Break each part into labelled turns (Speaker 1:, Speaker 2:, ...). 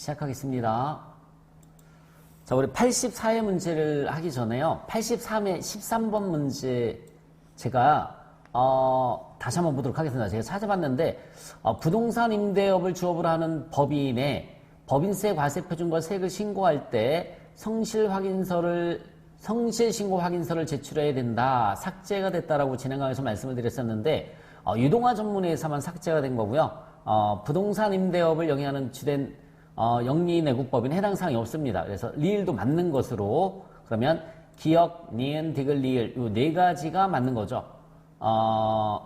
Speaker 1: 시작하겠습니다. 자, 우리 84회 문제를 하기 전에요. 83회 13번 문제 제가 어, 다시 한번 보도록 하겠습니다. 제가 찾아봤는데 어, 부동산 임대업을 주업으로 하는 법인에 법인세 과세 표준과 세액을 신고할 때 성실 확인서를 성실 신고 확인서를 제출해야 된다. 삭제가 됐다라고 진행하면서 말씀을 드렸었는데 어, 유동화 전문회에서만 삭제가 된 거고요. 어, 부동산 임대업을 영위하는 주된 어, 영리 내국법인 해당 사항이 없습니다. 그래서 리을도 맞는 것으로 그러면 기억, 니은, 디귿, 리을 이 네 가지가 맞는 거죠. 어,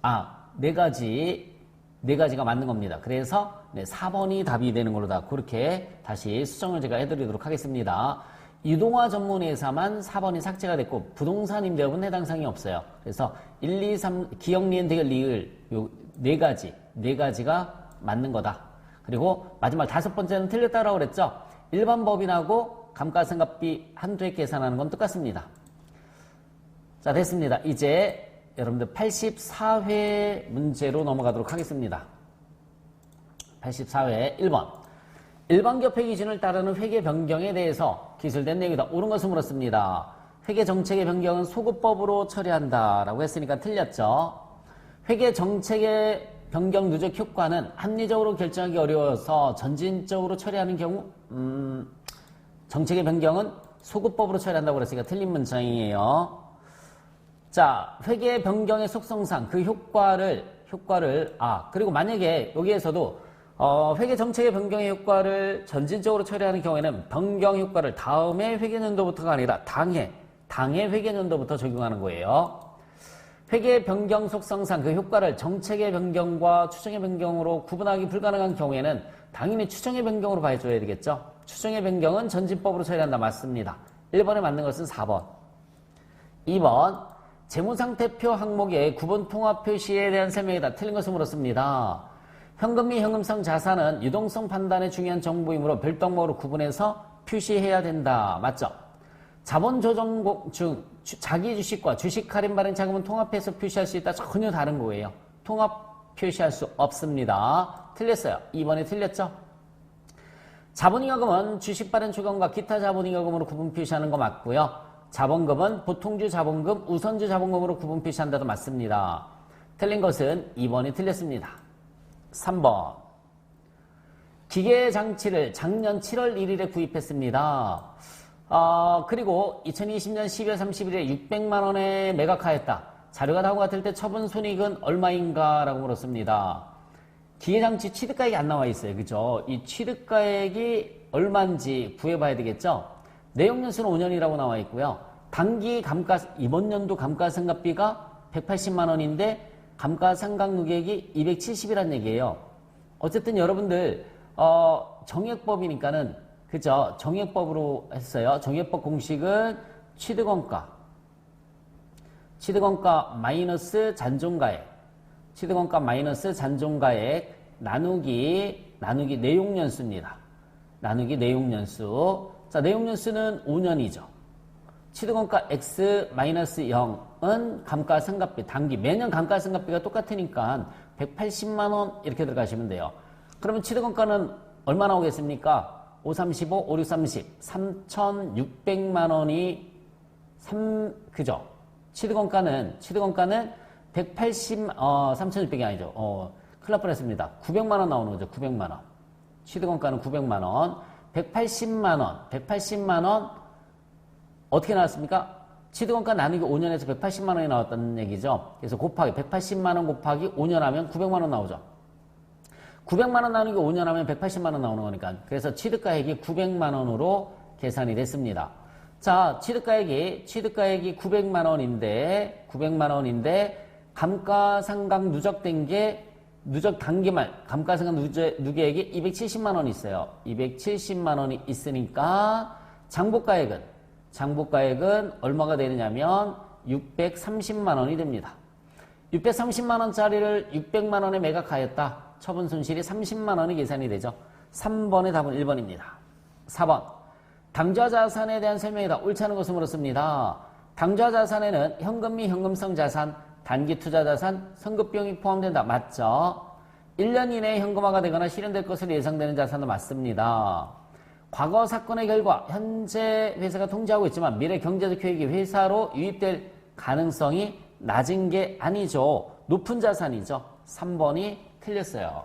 Speaker 1: 아, 네 가지 네 가지가 맞는 겁니다. 그래서 네, 4번이 답이 되는 걸로 다 그렇게 다시 수정을 제가 해드리도록 하겠습니다. 유동화 전문회사만 4번이 삭제가 됐고 부동산 임대업은 해당 사항이 없어요. 그래서 1, 2, 3 기억, 니은, 디귿, 리을 요 네 가지 네 가지가 맞는 거다. 그리고 마지막 다섯 번째는 틀렸다고 그랬죠. 일반 법인하고 감가상각비 한도 액 계산하는 건 똑같습니다. 자, 됐습니다. 이제 여러분들 84회 문제로 넘어가도록 하겠습니다. 84회 1번. 일반협회 기준을 따르는 회계 변경에 대해서 기술된 내용이다. 옳은 것을 물었습니다. 회계 정책의 변경은 소급법으로 처리한다라고 했으니까 틀렸죠. 회계 정책의 변경 누적 효과는 합리적으로 결정하기 어려워서 전진적으로 처리하는 경우 음, 정책의 변경은 소급법으로 처리한다고 그랬으니까 틀린 문장이에요. 자, 회계 변경의 속성상 그 효과를 효과를 아 그리고 만약에 여기에서도 어, 회계 정책의 변경의 효과를 전진적으로 처리하는 경우에는 변경 효과를 다음해 회계년도부터가 아니라 당해 당해 회계년도부터 적용하는 거예요. 회계 변경 속성상 그 효과를 정책의 변경과 추정의 변경으로 구분하기 불가능한 경우에는 당연히 추정의 변경으로 봐줘야 되겠죠. 추정의 변경은 전진법으로 처리한다 맞습니다. 1번에 맞는 것은 4번. 2번 재무상태표 항목의 구분 통합 표시에 대한 설명이다. 틀린 것을 물었습니다. 현금 및 현금성 자산은 유동성 판단에 중요한 정보이므로 별도항목으로 구분해서 표시해야 된다. 맞죠? 자본 조정 중 자기 주식과 주식 할인 발행 자금은 통합해서 표시할 수 있다. 전혀 다른 거예요. 통합 표시할 수 없습니다. 틀렸어요. 2번에 틀렸죠? 자본잉여금은 주식 발행 초과금과 기타 자본잉여금으로 구분 표시하는 거 맞고요. 자본금은 보통주 자본금, 우선주 자본금으로 구분 표시한다도 맞습니다. 틀린 것은 2번이 틀렸습니다. 3번. 기계 장치를 작년 7월 1일에 구입했습니다. 어, 그리고 2020년 12월 30일에 600만 원에 매각하였다. 자료가 다음과 같을 때 처분 손익은 얼마인가? 라고 물었습니다. 기계장치 취득가액이 안 나와 있어요. 그죠? 이 취득가액이 얼마인지 구해봐야 되겠죠? 내용연수는 5년이라고 나와 있고요. 단기 감가, 이번 연도 감가상각비가 180만 원인데 감가상각누계액이 270이란 얘기예요. 어쨌든 여러분들, 어, 정액법이니까는 그죠? 정액법으로 했어요. 정액법 공식은 취득원가. 취득원가 마이너스 잔존가액. 취득원가 마이너스 잔존가액 나누기, 나누기 내용연수입니다. 나누기 내용연수. 자, 내용연수는 5년이죠. 취득원가 x 마이너스 0은 감가상각비, 단기. 매년 감가상각비가 똑같으니까 180만원 이렇게 들어가시면 돼요. 그러면 취득원가는 얼마 나오겠습니까? 5, 35, 5, 6, 30, 3,600만 원이 3, 그죠? 취득원가는, 취득원가는 180, 어, 3,600이 아니죠. 어, 큰일 날 뻔했습니다. 900만 원 나오는 거죠. 900만 원. 취득원가는 900만 원. 180만 원, 180만 원, 어떻게 나왔습니까? 취득원가 나누기 5년에서 180만 원이 나왔다는 얘기죠. 그래서 곱하기, 180만 원 곱하기 5년 하면 900만 원 나오죠. 900만 원 나누기 5년 하면 180만 원 나오는 거니까. 그래서 취득가액이 900만 원으로 계산이 됐습니다. 자, 취득가액이 취득가액이 900만 원인데 900만 원인데 감가상각 누적된 게 누적 단기 말 감가상각 누적, 누계액이 270만 원이 있어요. 270만 원이 있으니까 장부가액은 장부가액은 얼마가 되느냐면 630만 원이 됩니다. 630만 원짜리를 600만 원에 매각하였다. 처분 손실이 30만 원이 계산이 되죠. 3번의 답은 1번입니다. 4번. 당좌 자산에 대한 설명이다. 옳지 않은 것을 물었습니다. 당좌 자산에는 현금 및 현금성 자산, 단기 투자 자산, 선급 비용이 포함된다. 맞죠? 1년 이내에 현금화가 되거나 실현될 것으로 예상되는 자산은 맞습니다. 과거 사건의 결과 현재 회사가 통제하고 있지만 미래 경제적 효익이 회사로 유입될 가능성이 낮은 게 아니죠. 높은 자산이죠. 3번이 틀렸어요.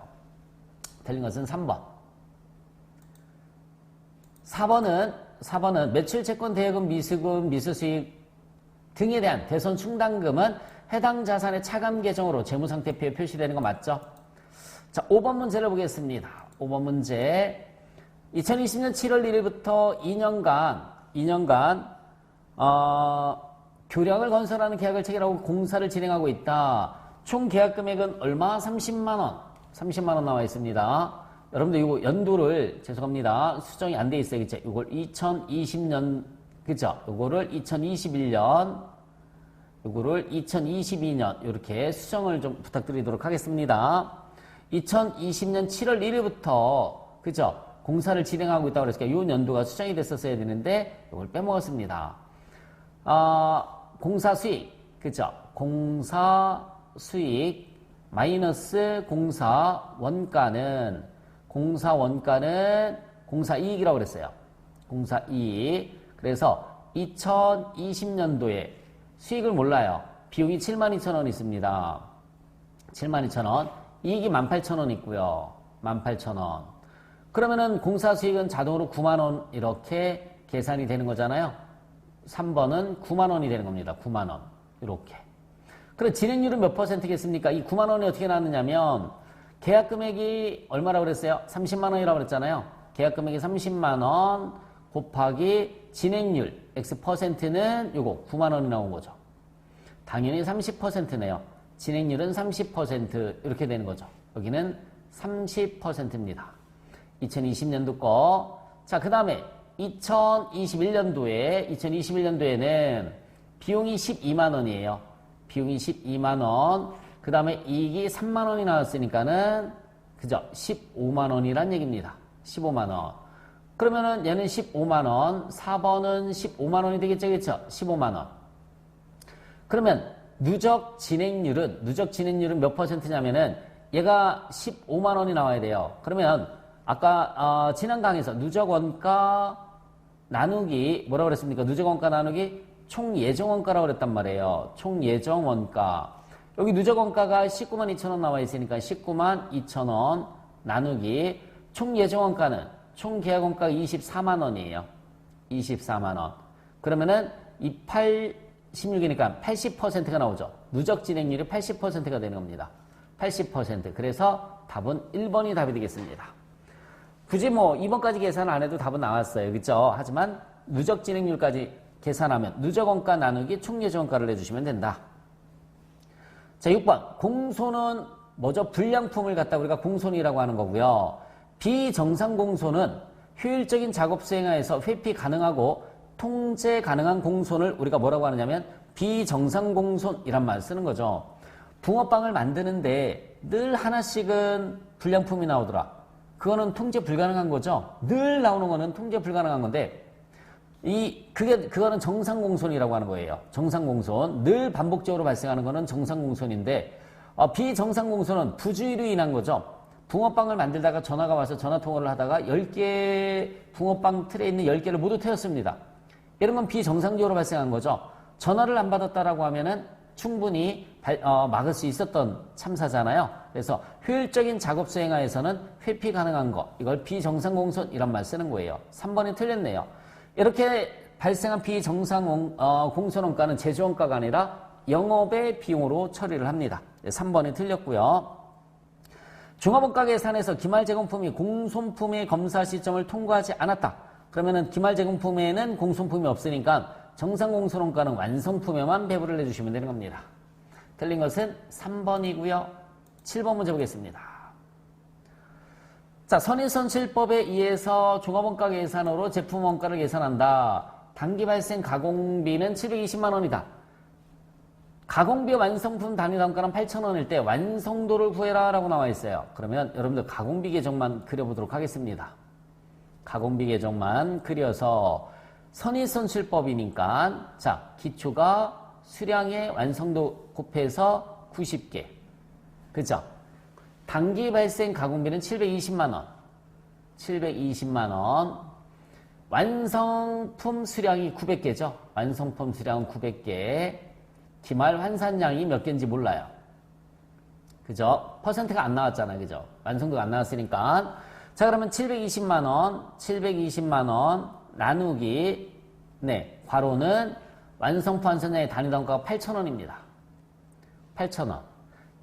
Speaker 1: 틀린 것은 3번. 4번은 4번은 매출 채권 대여금 미수금 미수수익 등에 대한 대손 충당금은 해당 자산의 차감 계정으로 재무상태표에 표시되는 거 맞죠? 자, 5번 문제를 보겠습니다. 5번 문제. 2020년 7월 1일부터 2년간, 2년간, 어, 교량을 건설하는 계약을 체결하고 공사를 진행하고 있다. 총 계약 금액은 얼마? 30만원. 30만원 나와 있습니다. 여러분들 이거 연도를, 죄송합니다. 수정이 안 돼 있어요. 그쵸? 이걸 2020년, 그죠? 요거를 2021년, 요거를 2022년, 이렇게 수정을 좀 부탁드리도록 하겠습니다. 2020년 7월 1일부터, 그죠? 공사를 진행하고 있다고 그랬으니까 요 연도가 수정이 됐었어야 되는데, 이걸 빼먹었습니다. 아, 공사 수익, 그죠? 공사 수익 마이너스 공사 원가는 공사 원가는 공사 이익이라고 그랬어요. 공사 이익. 그래서 2020년도에 수익을 몰라요. 비용이 72,000원 있습니다. 72,000원. 이익이 18,000원 있고요. 18,000원. 그러면은 공사 수익은 자동으로 9만 원 이렇게 계산이 되는 거잖아요. 3번은 9만 원이 되는 겁니다. 9만 원. 이렇게. 그럼 진행률은 몇 퍼센트겠습니까? 이 9만 원이 어떻게 나왔느냐면 계약 금액이 얼마라고 그랬어요? 30만 원이라고 그랬잖아요. 계약 금액이 30만 원 곱하기 진행률 X 퍼센트는 요거 9만 원이 나온 거죠. 당연히 30%네요. 진행률은 30% 이렇게 되는 거죠. 여기는 30%입니다. 2020년도 거. 자, 그 다음에 2021년도에 2021년도에는 비용이 12만 원이에요. 비용이 12만 원. 그 다음에 이익이 3만 원이 나왔으니까는 그죠? 15만 원이란 얘기입니다. 15만 원. 그러면은 얘는 15만 원, 4번은 15만 원이 되겠죠, 그렇죠? 15만 원. 그러면 누적 진행률은 누적 진행률은 몇 퍼센트냐면은 얘가 15만 원이 나와야 돼요. 그러면 아까 어, 지난 강에서 누적 원가 나누기 뭐라고 그랬습니까? 누적 원가 나누기 총 예정 원가라고 그랬단 말이에요. 총 예정 원가. 여기 누적 원가가 19만 2천 원 나와 있으니까 19만 2천 원 나누기 총 예정 원가는 총 계약 원가가 24만 원이에요. 24만 원. 그러면은 이 8, 16이니까 80%가 나오죠. 누적 진행률이 80%가 되는 겁니다. 80%. 그래서 답은 1번이 답이 되겠습니다. 굳이 뭐 2번까지 계산 안 해도 답은 나왔어요. 그죠? 하지만 누적 진행률까지 계산하면 누적 원가 나누기 총 예정 원가를 내주시면 된다. 자, 6번. 공소는 뭐죠? 불량품을 갖다 우리가 공손이라고 하는 거고요. 비정상 공소는 효율적인 작업 수행하에서 회피 가능하고 통제 가능한 공손을 우리가 뭐라고 하느냐면 비정상 공손이란 말을 쓰는 거죠. 붕어빵을 만드는데 늘 하나씩은 불량품이 나오더라. 그거는 통제 불가능한 거죠. 늘 나오는 거는 통제 불가능한 건데 이 그게 그거는 정상 공손이라고 하는 거예요. 정상 공손 늘 반복적으로 발생하는 거는 정상 공손인데 어, 비정상 공손은 부주의로 인한 거죠. 붕어빵을 만들다가 전화가 와서 전화 통화를 하다가 10개 붕어빵 틀에 있는 10개를 모두 태웠습니다. 이런 건 비정상적으로 발생한 거죠. 전화를 안 받았다라고 하면은 충분히 발, 어, 막을 수 있었던 참사잖아요. 그래서 효율적인 작업 수행하에서는 회피 가능한 거 이걸 비정상 공손 이런 말 쓰는 거예요. 3번이 틀렸네요. 이렇게 발생한 비정상 어, 공손 원가는 제조 원가가 아니라 영업의 비용으로 처리를 합니다. 3번이 틀렸고요. 종합원가 계산에서 기말 제공품이 공손품의 검사 시점을 통과하지 않았다. 그러면은 기말 제공품에는 공손품이 없으니까 정상 공손원가는 완성품에만 배부를 내주시면 되는 겁니다. 틀린 것은 3번이고요. 7번 문제 보겠습니다. 자, 선인선실법에 의해서 종합원가 계산으로 제품 원가를 계산한다. 단기 발생 가공비는 720만 원이다. 가공비 완성품 단위 단가는 8,000원일 때 완성도를 구해라 라고 나와 있어요. 그러면 여러분들 가공비 계정만 그려보도록 하겠습니다. 가공비 계정만 그려서 선의선실법이니까 자 기초가 수량의 완성도 곱해서 90개 그죠? 단기 발생 가공비는 720만원. 720만원. 완성품 수량이 900개죠. 완성품 수량은 900개. 기말 환산량이 몇 개인지 몰라요. 그죠? 퍼센트가 안 나왔잖아요. 그죠? 완성도가 안 나왔으니까. 자, 그러면 720만원, 720만원 나누기, 네, 괄호는 완성품 환산량의 단위 단가가 8,000원입니다. 8,000원.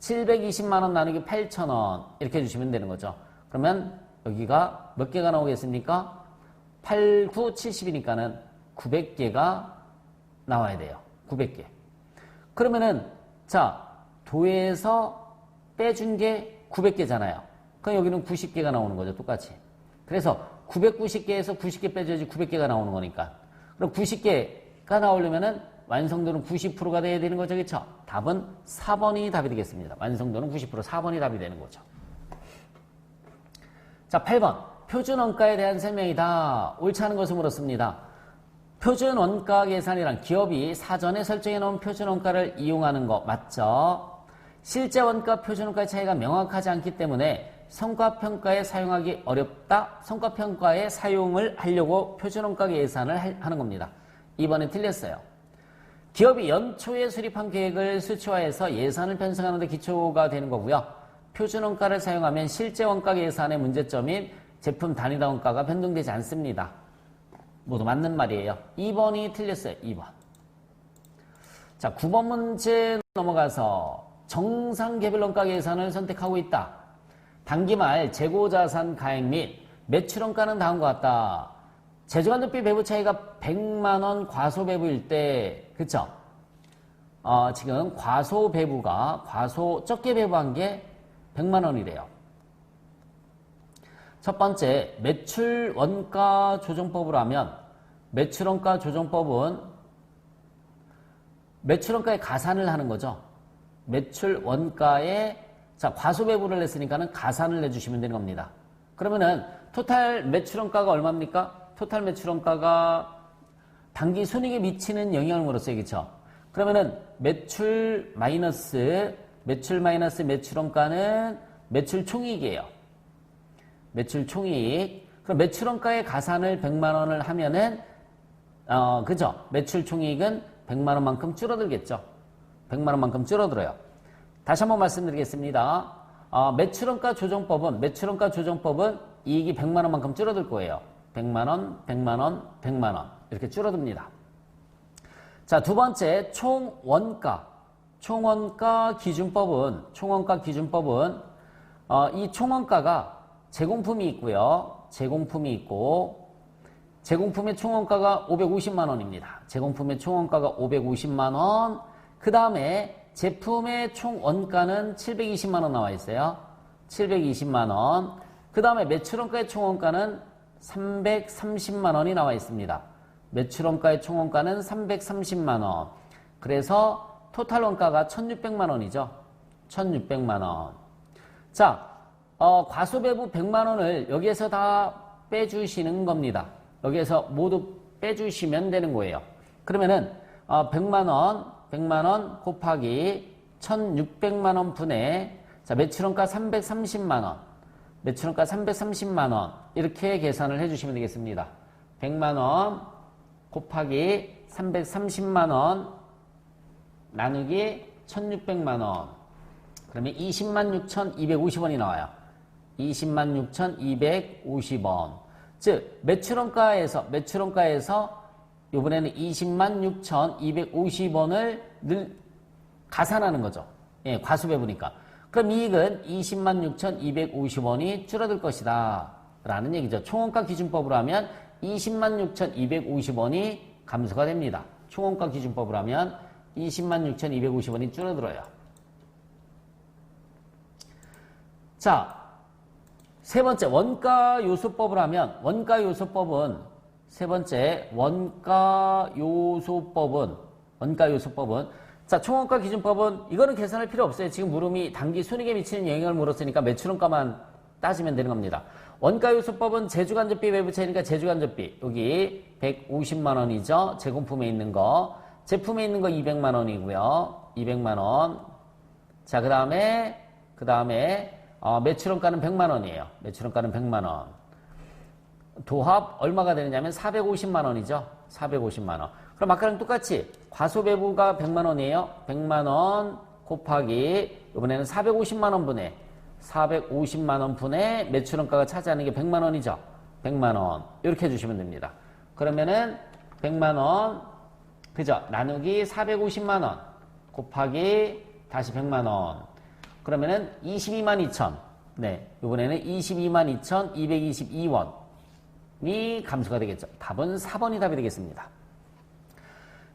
Speaker 1: 720만 원 나누기 8,000원. 이렇게 해주시면 되는 거죠. 그러면 여기가 몇 개가 나오겠습니까? 8, 9, 70이니까는 900개가 나와야 돼요. 900개. 그러면은, 자, 도에서 빼준 게 900개잖아요. 그럼 여기는 90개가 나오는 거죠. 똑같이. 그래서 990개에서 90개 빼줘야지 900개가 나오는 거니까. 그럼 90개가 나오려면은 완성도는 90%가 돼야 되는 거죠. 그렇죠? 답은 4번이 답이 되겠습니다. 완성도는 90% 4번이 답이 되는 거죠. 자, 8번. 표준 원가에 대한 설명이다. 옳지 않은 것을 물었습니다. 표준 원가 계산이란 기업이 사전에 설정해 놓은 표준 원가를 이용하는 거 맞죠? 실제 원가 표준 원가의 차이가 명확하지 않기 때문에 성과평가에 사용하기 어렵다. 성과평가에 사용을 하려고 표준 원가 계산을 하는 겁니다. 이번에 틀렸어요. 기업이 연초에 수립한 계획을 수치화해서 예산을 편성하는 데 기초가 되는 거고요. 표준 원가를 사용하면 실제 원가 계산의 문제점인 제품 단위다 원가가 변동되지 않습니다. 모두 맞는 말이에요. 2번이 틀렸어요. 2번. 자, 9번 문제 넘어가서 정상 개별 원가 계산을 선택하고 있다. 단기 말 재고 자산 가액 및 매출 원가는 다음과 같다. 제조간접비 배부 차이가 100만 원 과소 배부일 때, 그쵸? 어, 지금 과소 배부가 과소 적게 배부한 게 100만 원이래요. 첫 번째, 매출 원가 조정법으로 하면 매출 원가 조정법은 매출 원가의 가산을 하는 거죠. 매출 원가에 자 과소 배부를 했으니까는 가산을 내주시면 되는 겁니다. 그러면은 토탈 매출 원가가 얼마입니까? 토탈 매출 원가가 단기 손익에 미치는 물었어요, 그렇죠? 그러면은 매출 마이너스 매출 마이너스 매출 원가는 매출 총이익이에요. 매출 총이익. 그럼 매출 원가의 가산을 100만 원을 하면은 어, 그죠? 매출 총이익은 100만 원만큼 줄어들겠죠. 100만 원만큼 줄어들어요. 다시 한번 말씀드리겠습니다. 어, 매출원가 조정법은 매출원가 조정법은 이익이 100만 원만큼 줄어들 거예요. 100만 원, 100만 원, 100만 원 이렇게 줄어듭니다. 자, 두 번째 총원가. 총원가 기준법은 총원가 기준법은 어, 이 총원가가 제공품이 있고요. 제공품이 있고 제공품의 총원가가 550만 원입니다. 제공품의 총원가가 550만 원. 그 다음에 제품의 총 원가는 720만 원 나와 있어요. 720만 원. 그 다음에 매출원가의 총 원가는 330만 원이 나와 있습니다. 매출 원가의 총 원가는 330만 원. 그래서 토탈 원가가 1600만 원이죠. 1600만 원. 자, 어, 과소배부 100만 원을 여기에서 다 빼주시는 겁니다. 여기에서 모두 빼주시면 되는 거예요. 그러면은 어, 100만 원, 100만 원 곱하기 1600만 원 분의 자, 매출원가 330만 원. 매출원가 330만 원. 이렇게 계산을 해 주시면 되겠습니다. 100만 원 곱하기 330만 원 나누기 1600만 원. 그러면 20만 6,250원이 나와요. 20만 6,250원. 즉 매출원가에서 매출원가에서 이번에는 20만 6,250원을 늘 가산하는 거죠. 예, 과수배부니까. 그럼 이익은 20만 6,250원이 줄어들 것이다. 라는 얘기죠. 총원가 기준법으로 하면 20만 6,250원이 감소가 됩니다. 총원가 기준법으로 하면 20만 6,250원이 줄어들어요. 자, 세 번째 원가 요소법을 하면 원가 요소법은 세 번째 원가 요소법은 원가 요소법은 자 총원가 기준법은 이거는 계산할 필요 없어요. 지금 물음이 단기 순익에 미치는 영향을 물었으니까 매출원가만 따지면 되는 겁니다. 원가 요소법은 제주간접비 외부차이니까 제주간접비 여기 150만 원이죠. 제공품에 있는 거 제품에 있는 거 200만 원이고요. 200만 원. 자, 그 다음에, 그 다음에, 어, 매출원가는 100만 원이에요. 매출원가는 100만 원. 도합 얼마가 되느냐면 450만 원이죠. 450만 원. 그럼 아까랑 똑같이 과소배부가 100만 원이에요. 100만 원 곱하기 이번에는 450만 원 분의 450만 원 분의 매출원가가 차지하는 게 100만 원이죠. 100만 원. 이렇게 해주시면 됩니다. 그러면은 100만 원 그죠? 나누기 450만 원 곱하기 다시 100만 원. 그러면은 22만 2천. 네. 이번에는 22만 2천 222원이 감소가 되겠죠. 답은 4번이 답이 되겠습니다.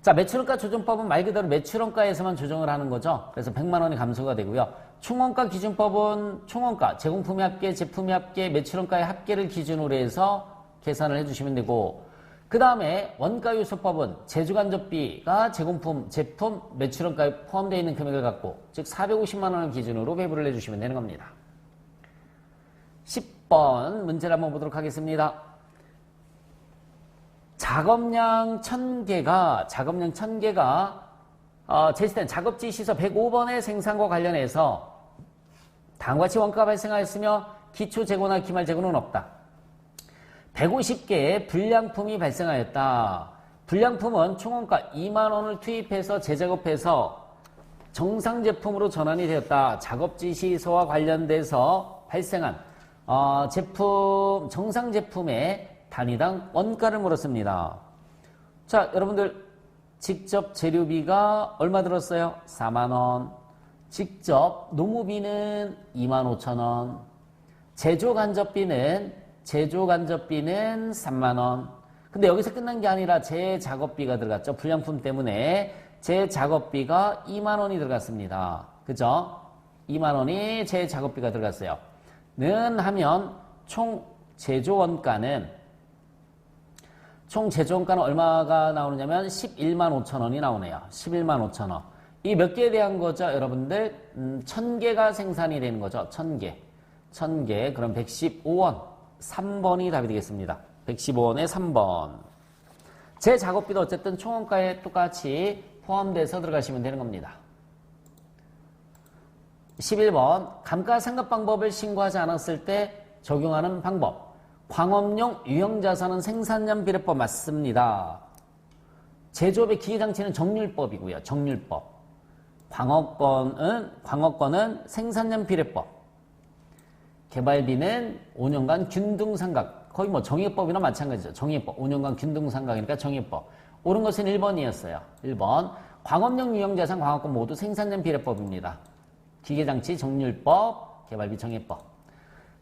Speaker 1: 자, 매출원가 조정법은 말 그대로 매출원가에서만 조정을 하는 거죠. 그래서 100만 원이 감소가 되고요. 총원가 기준법은 총원가, 제공품의 합계, 제품의 합계, 매출원가의 합계를 기준으로 해서 계산을 해주시면 되고 그 다음에 원가요소법은 제조간접비가 제공품, 제품, 매출원가에 포함되어 있는 금액을 갖고 즉 450만 원을 기준으로 배부를 해주시면 되는 겁니다. 10번 문제를 한번 보도록 하겠습니다. 작업량 1000개가 작업량 1000개가 어, 제시된 작업지 시서 105번의 생산과 관련해서 다음과 같이 원가가 발생하였으며 기초 재고나 기말 재고는 없다. 150개의 불량품이 발생하였다. 불량품은 총원가 2만 원을 투입해서 재작업해서 정상 제품으로 전환이 되었다. 작업지 시소와 관련돼서 발생한 어, 제품 정상 제품의 단위당 원가를 물었습니다. 자, 여러분들 직접 재료비가 얼마 들었어요? 4만 원. 직접 노무비는 2만 5천 원. 제조 간접비는 제조 간접비는 3만 원. 근데 여기서 끝난 게 아니라 제 작업비가 들어갔죠. 불량품 때문에 제 작업비가 2만 원이 들어갔습니다. 그죠? 2만 원이 제 작업비가 들어갔어요. 는 하면 총 제조 원가는 총 원가는 얼마가 나오느냐면 11만 5천 원이 나오네요. 11만 5천 원. 이 몇 개에 대한 거죠, 여러분들? 음, 1000개가 생산이 되는 거죠. 1000개. 1000개. 그럼 115원. 3번이 답이 되겠습니다. 115원에 3번. 제 작업비도 어쨌든 총원가에 똑같이 포함돼서 들어가시면 되는 겁니다. 11번 감가상각 방법을 신고하지 않았을 때 적용하는 방법 광업용 유형자산은 생산량 비례법 맞습니다. 제조업의 기계장치는 정률법이고요. 정률법. 광업권은 광업권은 생산량 비례법. 개발비는 5년간 균등상각. 거의 뭐 정의법이나 마찬가지죠. 정의법. 5년간 균등상각이니까 정의법. 옳은 것은 1번이었어요. 1번. 광업용 유형자산 광업권 모두 생산량 비례법입니다. 기계장치 정률법, 개발비 정의법.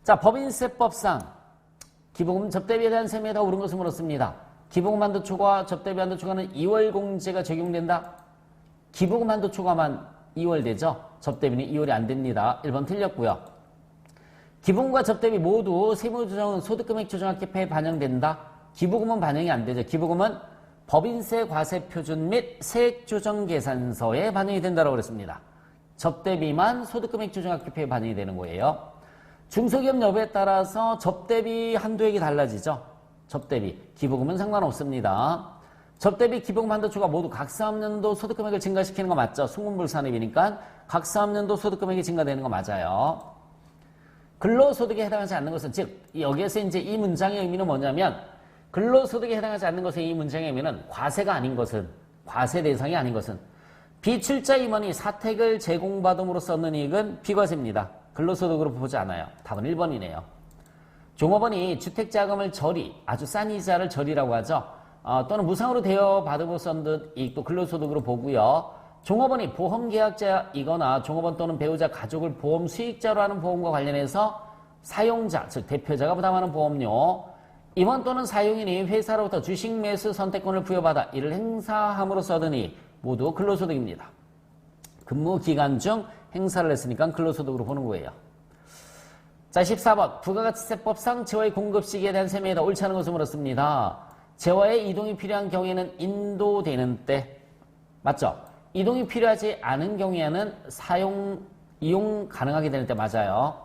Speaker 1: 자, 법인세법상 기부금 접대비에 대한 세무에 더 오른 것을 물었습니다. 기부금 한도 초과, 접대비 한도 초과는 2월 공제가 적용된다. 기부금 한도 초과만 2월 되죠. 접대비는 2월이 안 됩니다. 1번 틀렸고요. 기부금과 접대비 모두 세무조정은 소득금액 조정학계표에 반영된다. 기부금은 반영이 안 되죠. 기부금은 법인세 과세 표준 및 세액 조정 계산서에 반영이 된다고 그랬습니다. 접대비만 소득금액 조정학계표에 반영이 되는 거예요. 중소기업 여부에 따라서 접대비 한도액이 달라지죠. 접대비. 기부금은 상관없습니다. 접대비 기부금 한도 초과 모두 각 사업년도 소득금액을 증가시키는 거 맞죠? 순금불산입이니까 각 사업년도 소득금액이 증가되는 거 맞아요. 근로소득에 해당하지 않는 것은 즉 여기에서 이제 이 문장의 의미는 뭐냐면 근로소득에 해당하지 않는 것의 이 문장의 의미는 과세가 아닌 것은 과세 대상이 아닌 것은 비출자 임원이 사택을 제공받음으로써 얻는 이익은 비과세입니다. 근로소득으로 보지 않아요. 답은 1번이네요. 종업원이 주택자금을 절이, 아주 싼 이자를 절이라고 하죠. 어, 또는 무상으로 대여 받음으로써 얻는 이익도 근로소득으로 보고요. 종업원이 보험계약자이거나 종업원 또는 배우자 가족을 보험 수익자로 하는 보험과 관련해서 사용자, 즉 대표자가 부담하는 보험료, 임원 또는 사용인이 회사로부터 주식 매수 선택권을 부여받아 이를 행사함으로써 이익, 모두 근로소득입니다. 근무 기간 중 행사를 했으니까 근로소득으로 보는 거예요. 자, 14번. 부가가치세법상 재화의 공급 시기에 대한 더 옳지 않은 것을 물었습니다. 재화의 이동이 필요한 경우에는 인도되는 때. 맞죠? 이동이 필요하지 않은 경우에는 사용, 이용 가능하게 되는 때 맞아요.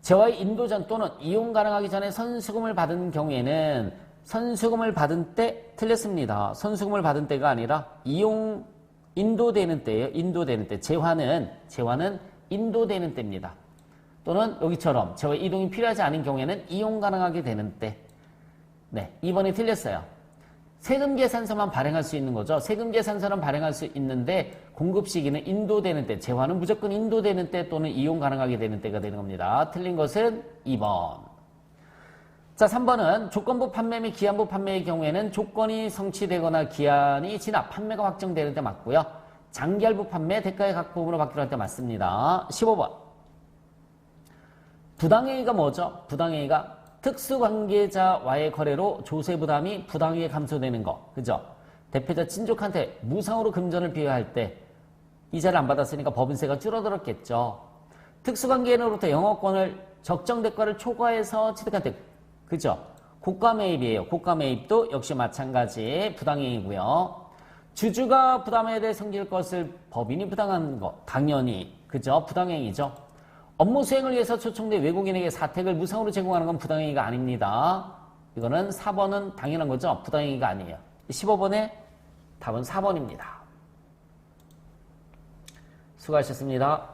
Speaker 1: 재화의 인도 전 또는 이용 가능하기 전에 선수금을 받은 경우에는 선수금을 받은 때 틀렸습니다. 선수금을 받은 때가 아니라 이용 인도되는 때예요. 인도되는 때. 재화는 재화는 인도되는 때입니다. 또는 여기처럼 저의 이동이 필요하지 않은 경우에는 이용 가능하게 되는 때. 네, 2번이 틀렸어요. 세금 계산서만 발행할 수 있는 거죠. 세금 계산서는 발행할 수 있는데 공급 시기는 인도되는 때, 재화는 무조건 인도되는 때 또는 이용 가능하게 되는 때가 되는 겁니다. 틀린 것은 2번. 자, 3번은 조건부 판매 및 기한부 판매의 경우에는 조건이 성취되거나 기한이 지나 판매가 확정되는 때 맞고요. 장기할부 판매 대가의 각 부분으로 할때 맞습니다. 15번. 부당행위가 뭐죠? 부당행위가 특수관계자와의 거래로 조세 부담이 부당하게 감소되는 거. 그죠? 대표자 친족한테 무상으로 금전을 비유할 때 이자를 안 받았으니까 법인세가 줄어들었겠죠. 특수관계인으로부터 영업권을 적정 대가를 초과해서 취득한 때 그죠? 고가 매입이에요. 고가 매입도 역시 마찬가지 부당행위고요. 주주가 부담에 대해 섬길 것을 법인이 부당한 거 당연히 그죠? 부당행위죠. 업무 수행을 위해서 초청된 외국인에게 사택을 무상으로 제공하는 건 부당행위가 아닙니다. 이거는 4번은 당연한 거죠. 부당행위가 아니에요. 15번의 답은 4번입니다. 수고하셨습니다.